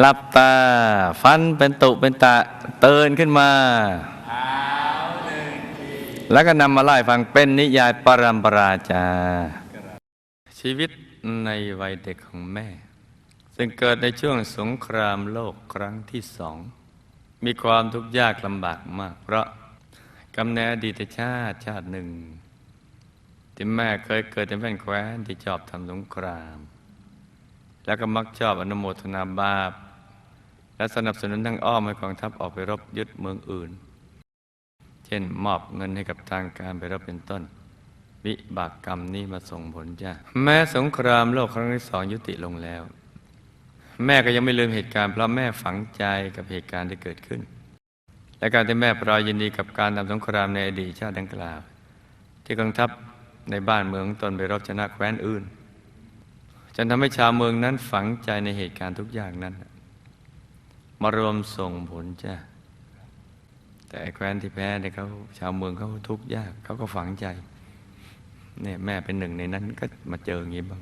หลับตา ฟันเป็นตุเป็นตะเตือนขึ้นมาแล้วก็นำมาไล่ฟังเป็นนิยายปรัมปราจา ชีวิตในวัยเด็กของแม่ ซึ่งเกิดในช่วงสงครามโลกครั้งที่สอง มีความทุกข์ยากลำบากมาก เพราะกำเนิดอดีตชาติชาติหนึ่ง ที่แม่เคยเกิดเป็นแฟนแคว้นที่ชอบทำสงคราม แล้วก็มักชอบอนุโมทนาบาป และสนับสนุนทางอ้อมให้กองทัพออกไปรบยึดเมืองอื่น เช่นมอบเงินให้กับทางการไปรบเป็นต้น วิบากกรรมนี้มาส่งผลจ้าแม้สงครามโลกครั้งที่สองยุติลงแล้ว แม่ก็ยังไม่ลืมเหตุการณ์เพราะแม่ฝังใจกับเหตุการณ์ที่เกิดขึ้น และการที่แม่ปรอยยินดีกับการทำสงครามในอดีตชาติดังกล่าว ที่กองทัพในบ้านเมืองของตนไปรบชนะแคว้นอื่นจนทำให้ชาวเมืองนั้นฝังใจในเหตุการณ์ทุกอย่างนั้น มารวมส่งผลจ้าแต่แคว้นที่แพ้เนี่ยเขาชาวเมืองเขาทุกข์ยากเขาก็ฝังใจเนี่ยแม่เป็นหนึ่งในนั้นก็มาเจออย่างนี้บ้าง